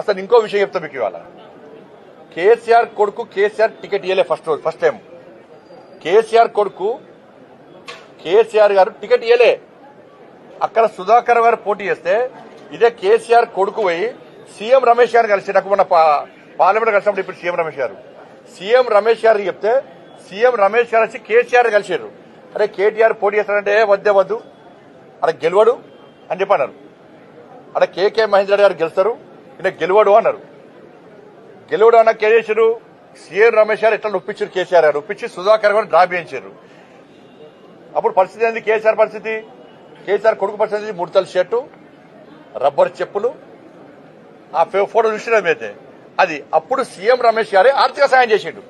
అసలు ఇంకో విషయం చెప్తా మీకు ఇవాళ. కేసీఆర్ కొడుకు కేసీఆర్ టికెట్ ఇవ్వలే ఫస్ట్ రోజు ఫస్ట్ టైం. కేసీఆర్ కొడుకు కేసీఆర్ గారు టికెట్ ఇవ్వలే అక్కడ సుధాకర్ గారు పోటీ చేస్తే ఇదే కేసీఆర్ కొడుకు పోయి సీఎం రమేష్ గారిని కలిసి నాకు మొన్న పార్లమెంట్ కలిసినప్పుడు ఇప్పుడు సీఎం రమేష్ గారు. సీఎం రమేష్ గారు చెప్తే సీఎం రమేష్ గారు వచ్చి కేసీఆర్ కలిసారు అరే కేటీఆర్ పోటీ చేస్తాడంటే వద్దే వద్దు. అక్కడ గెలవడు అని చెప్పన్నారు. అక్కడ కేకే మహేందర్ గారు గెలుస్తారు. ఈయన గెలవడు అన్నారు. గెలవడు అన్న కే చేశారు సీఎం రమేష్ గారు ఎట్లా ఒప్పించారు కేసీఆర్ గారు? ఒప్పించి సుధాకర్ గారు డ్రా చేయించారు అప్పుడు పరిస్థితి ఏంది? కేసీఆర్ పరిస్థితి? కేసీఆర్ కొడుకు పరిస్థితి ముడతల షర్టు రబ్బర్ చెప్పులు. ఆ ఫోటో చూసినాం అది అప్పుడు సీఎం రమేష్ గారే ఆర్థిక సాయం చేసిండు.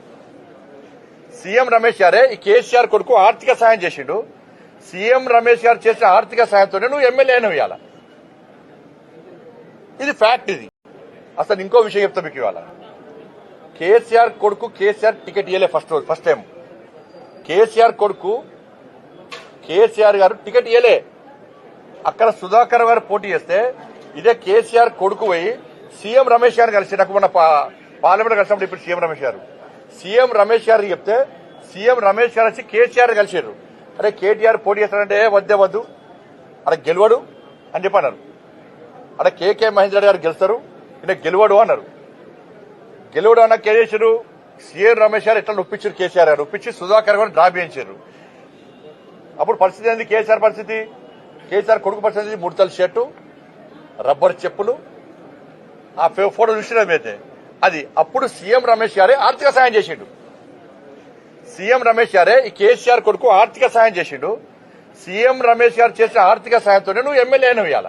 సీఎం రమేష్ గారే ఈ కేసీఆర్ కొడుకు ఆర్థిక సాయం చేసిండు. సీఎం రమేష్ గారు చేసిన ఆర్థిక సాయంతోనే నువ్వు ఎమ్మెల్యే అయినవు ఇది ఫ్యాక్ట్ ఇది. అసలు ఇంకో విషయం చెప్తా మీకు ఇవాళ. కేసీఆర్ కొడుకు కేసీఆర్ టికెట్ ఇవ్వలే ఫస్ట్ రోజు ఫస్ట్ టైం. కేసీఆర్ కొడుకు కేసీఆర్ గారు టికెట్ ఇవ్వలే అక్కడ సుధాకర్ గారు పోటీ చేస్తే ఇదే కేసీఆర్ కొడుకు పోయి సీఎం రమేష్ గారిని కలిసి నాకు మొన్న పా- పార్లమెంట్ కలిసినప్పుడు ఇప్పుడు సీఎం రమేష్ గారు. సీఎం రమేష్ గారు చెప్తే సీఎం రమేష్ గారు వచ్చి కేసీఆర్ కలిసారు అరే కేటీఆర్ పోటీ చేస్తాడంటే వద్దే వద్దు. అక్కడ గెలవడు అని చెప్పన్నారు. అక్కడ కేకే మహేందర్ గారు గెలుస్తారు. ఈయన గెలవడు అన్నారు. గెలవడు అన్న కే చేశారు సీఎం రమేష్ గారు ఎట్లా ఒప్పించారు కేసీఆర్ గారు? నొప్పించి సుధాకర్ గారు డ్రా చేయించారు అప్పుడు పరిస్థితి ఏంది? కేసీఆర్ పరిస్థితి? కేసీఆర్ కొడుకు పరిస్థితి ముడతల షర్టు రబ్బర్ చెప్పులు. ఆ ఫోటో చూసినాం అయితే అది అప్పుడు సీఎం రమేష్ గారే ఆర్థిక సాయం చేసిండు. సీఎం రమేష్ గారే ఈ కేసీఆర్ కొడుకు ఆర్థిక సాయం చేసిండు. సీఎం రమేష్ గారు చేసిన ఆర్థిక సాయంతోనే నువ్వు ఎమ్మెల్యే అయినవి ఇవాళ